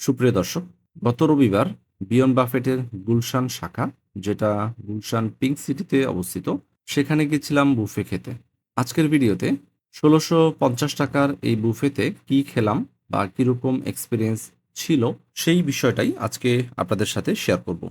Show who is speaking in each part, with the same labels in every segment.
Speaker 1: সুপ্রিয় দর্শক, গত রবিবার বিয়ন বাফেটের গুলশান শাখা, যেটা গুলশান পিঙ্ক সিটিতে অবস্থিত, সেখানে গেছিলাম বুফে খেতে। আজকের ভিডিওতে ষোলোশো পঞ্চাশ টাকার এই বুফেতে কি খেলাম বা কীরকম এক্সপিরিয়েন্স ছিল সেই বিষয়টাই আজকে আপনাদের সাথে শেয়ার করব।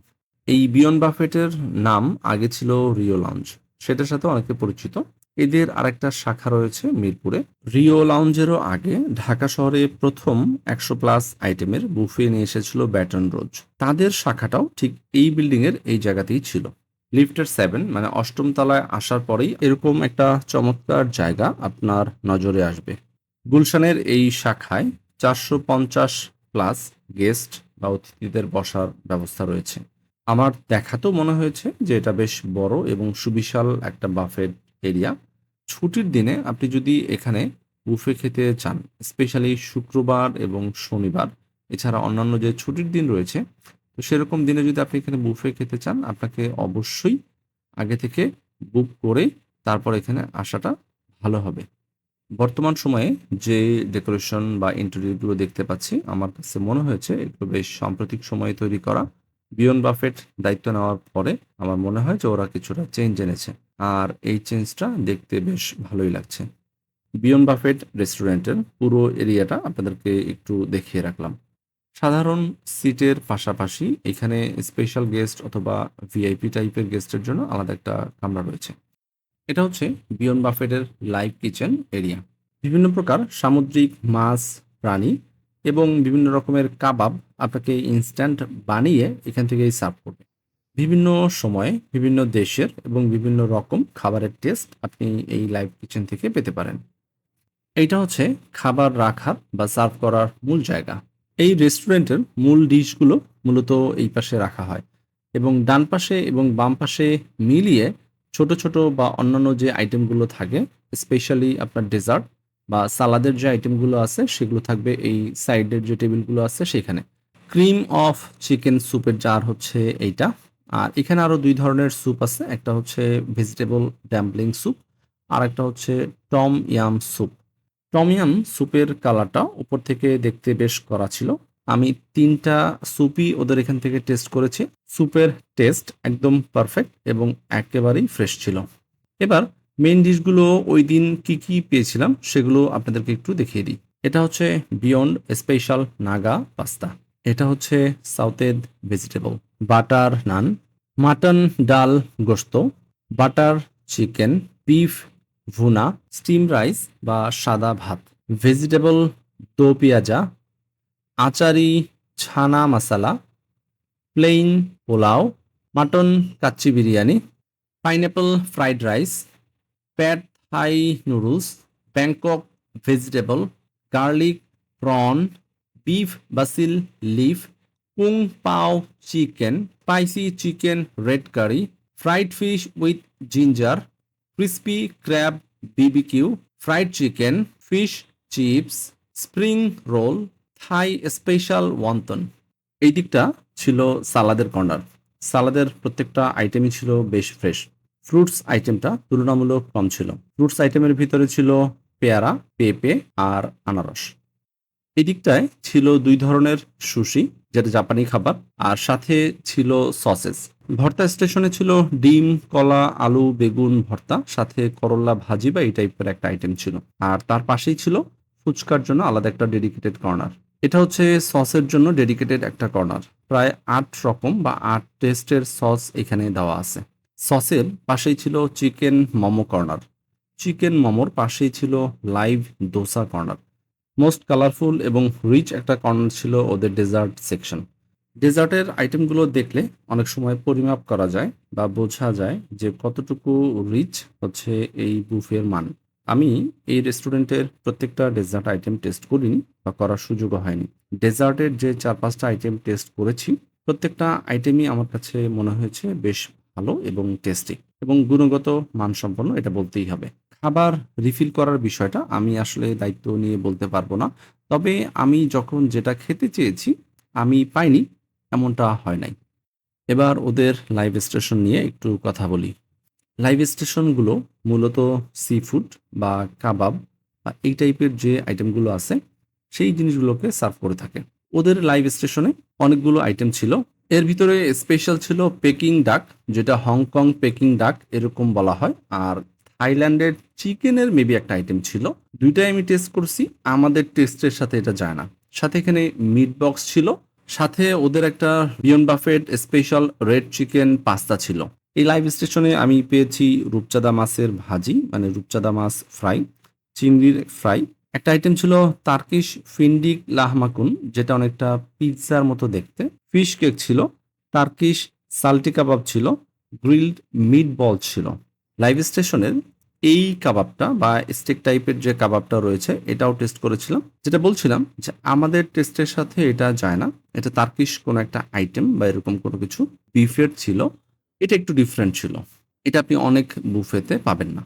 Speaker 1: এই বিয়ন বাফেটের নাম আগে ছিল রিও লঞ্চ সেটার সাথে অনেকে পরিচিত। এদের আরেকটা শাখা রয়েছে মিরপুরে। রিও লাউঞ্জেরও আগে ঢাকা শহরে প্রথম একশো প্লাস আইটেমের বুফে নিয়ে এসেছিল ব্যাটন রোজ। তাদের শাখাটাও ঠিক এই বিল্ডিং এর এই জায়গাতেই ছিল। লিফটের সেভেন মানে অষ্টম তলায় আসার পরেই এরকম একটা চমৎকার জায়গা আপনার নজরে আসবে। গুলশানের এই শাখায় চারশো পঞ্চাশ প্লাস গেস্ট বা অতিথিদের বসার ব্যবস্থা রয়েছে। আমার দেখাতেও মনে হয়েছে যে এটা বেশ বড় এবং সুবিশাল একটা বাফেট এরিয়া, ছুটির দিনে আপনি যদি এখানে বুফে খেতে চান, স্পেশালি শুক্রবার এবং শনিবার, এছাড়া অন্যান্য যে ছুটির দিন রয়েছে, তো সেরকম দিনে যদি আপনি এখানে বুফে খেতে চান, আপনাকে অবশ্যই আগে থেকে বুক করে তারপর এখানে আসাটা ভালো হবে। বর্তমান সময়ে যে ডেকোরেশন বা ইন্টারভিউগুলো দেখতে পাচ্ছি, আমার কাছে মনে হয়েছে এগুলো বেশ সাম্প্রতিক সময়ে তৈরি করা বিয়ন বাফেট দায়িত্ব নেওয়ার পরে আমার মনে হয় যে ওরা কিছুটা চেঞ্জ এনেছে। আর এই চেঞ্জটা দেখতে বেশ ভালোই লাগছে। বিয়ন বাফেট রেস্টুরেন্টের পুরো এরিয়াটা আপনাদেরকে একটু দেখিয়ে রাখলাম। সাধারণ সিটের পাশাপাশি এখানে স্পেশাল গেস্ট অথবা ভিআইপি টাইপের গেস্টের জন্য আলাদা একটা কামরা রয়েছে। এটা হচ্ছে বিয়ন বাফেটের লাইভ কিচেন এরিয়া বিভিন্ন প্রকার সামুদ্রিক মাছ, প্রাণী এবং বিভিন্ন রকমের কাবাব আপনাকে ইনস্ট্যান্ট বানিয়ে এখান থেকেই সার্ভ করবে। বিভিন্ন সময়ে বিভিন্ন দেশের এবং বিভিন্ন রকম খাবারের টেস্ট আপনি এই লাইভ কিচেন থেকে পেতে পারেন। এইটা হচ্ছে খাবার রাখার বা সার্ভ করার মূল জায়গা। এই রেস্টুরেন্টের মূল ডিশগুলো মূলত এই পাশে রাখা হয় এবং ডান পাশে এবং বাম পাশে মিলিয়ে ছোট ছোট বা অন্যান্য যে আইটেমগুলো থাকে স্পেশালি আপনার ডেজার্ট বা সালাদের যে আইটেমগুলো আছে, সেগুলো থাকবে এই সাইডের যে টেবিলগুলো আছে সেখানে। ক্রিম অফ চিকেন স্যুপের জার হচ্ছে এইটা। আর এখানে আরও দুই ধরনের স্যুপ আছে, একটা হচ্ছে ভেজিটেবল ড্যাম্পলিং স্যুপ, আর একটা হচ্ছে Tom Yum soup. Tom Yum স্যুপের কালারটা উপর থেকে দেখতে বেশ করা ছিল। আমি তিনটা স্যুপই ওদের এখান থেকে টেস্ট করেছি। স্যুপের টেস্ট একদম পারফেক্ট এবং একেবারেই ফ্রেশ ছিল। এবার মেইন ডিশগুলো ওই দিন কি কি পেয়েছিলাম সেগুলো আপনাদেরকে একটু দেখিয়ে দিই। এটা হচ্ছে বিয়ন্ড স্পেশাল নাগা পাস্তা এটা হচ্ছে sauteed vegetable butter naan mutton ডাল গোস্ত বাটার চিকেন বিফ ভুনা স্টিম রাইস বা সাদা ভাত। ভেজিটেবল দো পেঁয়াজা achari chana masala plain polao mutton kacchi biryani pineapple fried rice pad Thai noodles, Bangkok vegetable, garlic prawn, beef basil leaf, পুং পাও chicken, spicy chicken red curry, fried fish with ginger, crispy crab BBQ, fried chicken, fish chips, spring roll, Thai special wonton. এই দিকটা ছিল সালাদের corner. সালাদের প্রত্যেকটা আইটেমই ছিল বেশ fresh. Fruits আইটেমটা তুলনামূলক কম ছিল। ফ্রুটস আইটেমের ভিতরে ছিল পেয়ারা, পেঁপে আর আনারস। এই দিকটায় ছিল দুই ধরনের সুশি, যেটা জাপানি খাবার, আর সাথে ছিল সসেস। ভর্তা স্টেশনে ছিল ডিম, কলা, আলু, বেগুন, ভর্তা, সাথে করল্লা ভাজি বা এই টাইপের একটা আইটেম ছিল। আর তার পাশেই ছিল ফুচকার জন্য আলাদা একটা ডেডিকেটেড কর্নার। এটা হচ্ছে সসের জন্য ডেডিকেটেড একটা কর্নার। প্রায় আট রকম বা আট টেস্টের সস এখানে দেওয়া আছে। সসের পাশেই ছিল চিকেন মোমো কর্নার। চিকেন মোমোর পাশেই ছিল live dosa corner. Most colourful এবং রিচ একটা কর্নার ছিল ওদের ডেজার্ট সেকশন। ডেজার্টের আইটেমগুলো দেখলে অনেক সময় পরিমাপ করা যায় বা বোঝা যায় যে কতটুকু রিচ হচ্ছে এই বুফের মান। আমি এই রেস্টুরেন্টের প্রত্যেকটা ডেজার্ট আইটেম টেস্ট করিনি বা করার সুযোগও হয়নি। ডেজার্টের যে চার পাঁচটা আইটেম টেস্ট করেছি, প্রত্যেকটা আইটেমই আমার কাছে মনে হয়েছে বেশ ভালো এবং টেস্টি এবং গুণগত মানসম্পন্ন, এটা বলতেই হবে। খাবার রিফিল করার বিষয়টা আমি আসলে দায়িত্ব নিয়ে বলতে পারব না। তবে আমি যখন যেটা খেতে চেয়েছি, আমি পাইনি, এমনটা হয় নাই। এবার ওদের লাইভ স্টেশন নিয়ে একটু কথা বলি। লাইভ স্টেশনগুলো মূলত সি ফুড বা কাবাব বা এই টাইপের যে আইটেমগুলো আছে, সেই জিনিসগুলোকে সার্ভ করে থাকে। ওদের লাইভ স্টেশনে অনেকগুলো আইটেম ছিল। এর ভিতরে স্পেশাল ছিল পেকিং ডাক যেটা হংকং পেকিং ডাক এরকম বলা হয়। আর থাইল্যান্ডের চিকেনের মেবি একটা আইটেম ছিল। দুইটাই আমি টেস্ট করছি, আমাদের টেস্টের সাথে এটা যায় না। সাথে এখানে মিট বক্স ছিল, সাথে ওদের একটা বিয়ন buffet special red chicken pasta ছিল। এই লাইভ স্টেশনে আমি পেয়েছি রূপচাঁদা মাছের ভাজি মানে রূপচাঁদা মাছ ফ্রাই চিংড়ির ফ্রাই একটা আইটেম ছিল তার্কিশ ফিন্ডিক লাহমাকুন যেটা অনেকটা পিৎজার মতো দেখতে। ফিশ কেক ছিল তার্কিশ সাল্টি কাবাব ছিল, গ্রিলড মিট বল ছিল। লাইভ স্টেশনের এই কাবাবটা বা স্টেক টাইপের যে কাবাবটা রয়েছে, এটাও টেস্ট করেছিলাম। যেটা বলছিলাম যে আমাদের টেস্টের সাথে এটা যায় না। এটা তার্কিশ কোনো একটা আইটেম বা এরকম কোনো কিছু বিফের ছিল। এটা একটু ডিফারেন্ট ছিল। এটা আপনি অনেক বুফেতে পাবেন না।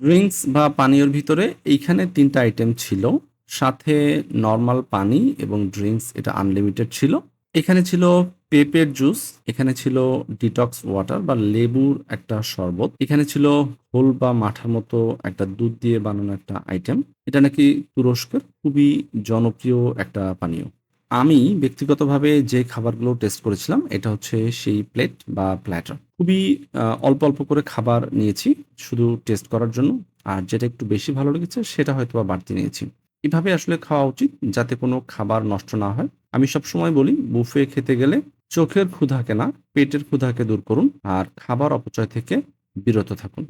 Speaker 1: ড্রিঙ্কস বা পানীয়র ভিতরে এইখানে তিনটা আইটেম ছিল। সাথে নর্মাল পানি এবং ড্রিঙ্কস, এটা আনলিমিটেড ছিল। এখানে ছিল পেঁপের জুস, এখানে ছিল ডিটক্স ওয়াটার বা লেবুর একটা শরবত, এখানে ছিল হোল বা মাঠার মতো একটা দুধ দিয়ে বানানো একটা আইটেম এটা নাকি তুরস্কের খুবই জনপ্রিয় একটা পানীয়। আমি ব্যক্তিগতভাবে যে খাবারগুলো টেস্ট করেছিলাম, এটা হচ্ছে সেই প্লেট বা প্ল্যাটার খুবই অল্প অল্প করে খাবার নিয়েছি শুধু টেস্ট করার জন্য। আর যেটা একটু বেশি ভালো লেগেছে, সেটা হয়তো বা বাড়তি নিয়েছি। এভাবে আসলে খাওয়া উচিত যাতে কোনো খাবার নষ্ট না হয়? আমি সব সময় বলি, বুফে খেতে গেলে চোখের ক্ষুধাকে না পেটের ক্ষুধাকে দূর করুন আর খাবার অপচয় থেকে বিরত থাকুন।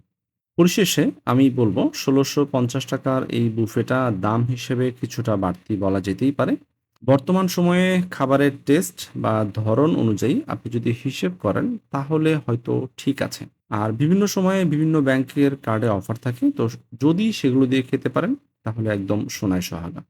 Speaker 1: পরিশেষে আমি বলব, ষোলোশো পঞ্চাশ টাকার এই বুফেটা দাম হিসেবে কিছুটা বাড়তি বলা যেতেই পারে। বর্তমান সময়ে খাবারের টেস্ট বা ধরন অনুযায়ী আপনি যদি হিসেব করেন, তাহলে হয়তো ঠিক আছে। আর বিভিন্ন সময়ে বিভিন্ন ব্যাংকের কার্ডে অফার থাকে, তো যদি সেগুলো দিয়ে খেতে পারেন তাহলে একদম সোনায় সোহাগা।